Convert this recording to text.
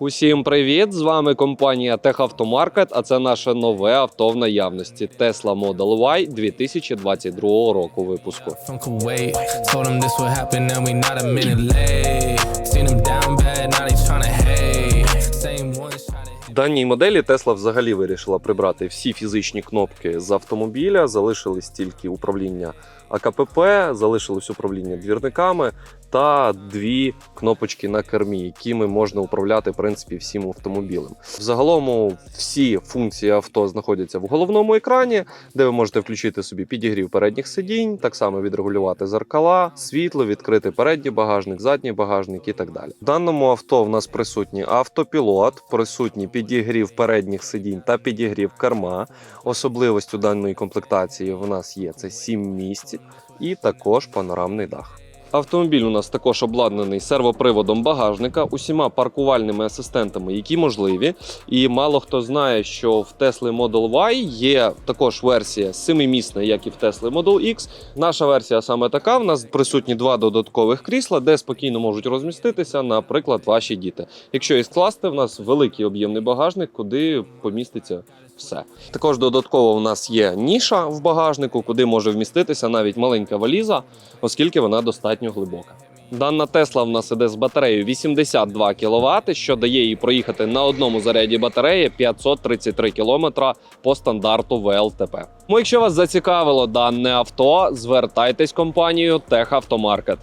Усім привіт! З вами компанія Техавтомаркет, а це наше нове авто в наявності. Tesla Model Y 2022 року випуску. В даній моделі Tesla взагалі вирішила прибрати всі фізичні кнопки з автомобіля, залишились тільки управління АКПП, залишилось управління двірниками та дві кнопочки на кермі, якими можна управляти в принципі всім автомобілем. Взагалом всі функції авто знаходяться в головному екрані, де ви можете включити собі підігрів передніх сидінь, так само відрегулювати зеркала, світло, відкрити передній багажник, задній багажник і так далі. В даному авто в нас присутній автопілот, присутній підігрів передніх сидінь та підігрів керма. Особливістю даної комплектації в нас є це 7 місць і також панорамний дах. Автомобіль у нас також обладнаний сервоприводом багажника, усіма паркувальними асистентами, які можливі. І мало хто знає, що в Tesla Model Y є також версія семимісна, як і в Tesla Model X. Наша версія саме така. В нас присутні два додаткових крісла, де спокійно можуть розміститися, наприклад, ваші діти. Якщо їх скласти, в нас великий об'ємний багажник, куди поміститься все. Також додатково у нас є ніша в багажнику, куди може вміститися навіть маленька валіза, оскільки вона достатньо глибока. Дана Тесла в нас іде з батареєю 82 кВт, що дає їй проїхати на одному заряді батареї 533 км по стандарту ВЛТП. Ну, якщо вас зацікавило дане авто, звертайтесь в компанію Техавтомаркет.